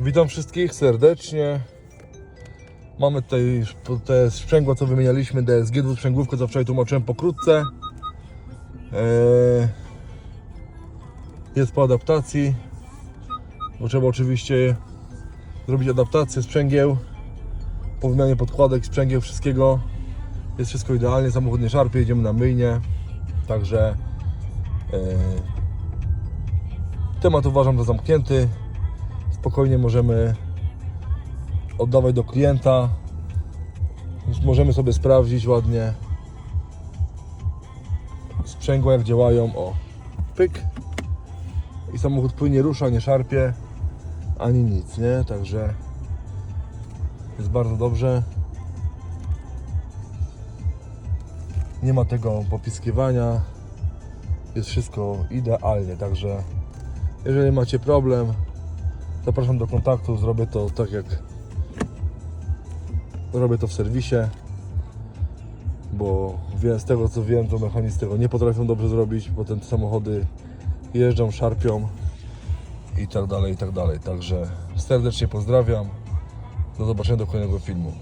Witam wszystkich serdecznie. Mamy tutaj te sprzęgła, co wymienialiśmy, DSG, dwusprzęgłówkę, co wczoraj tłumaczyłem pokrótce. Eee, Jest po adaptacji, bo trzeba oczywiście zrobić adaptację sprzęgieł, po wymianie podkładek, sprzęgieł, wszystkiego. Jest wszystko idealnie, samochód nie szarpie, jedziemy na myjnie, także eee, temat uważam za zamknięty spokojnie możemy oddawać do klienta. Już Możemy sobie sprawdzić ładnie sprzęgła jak działają. O, pyk. I samochód płynie, rusza, nie szarpie ani nic, nie? Także jest bardzo dobrze. Nie ma tego popiskiwania. Jest wszystko idealnie, także jeżeli macie problem, Zapraszam do kontaktu, zrobię to tak jak robię to w serwisie, bo z tego co wiem, to mechanicy tego nie potrafią dobrze zrobić, potem te samochody jeżdżą, szarpią i tak dalej, i tak dalej. Także serdecznie pozdrawiam. Do zobaczenia do kolejnego filmu.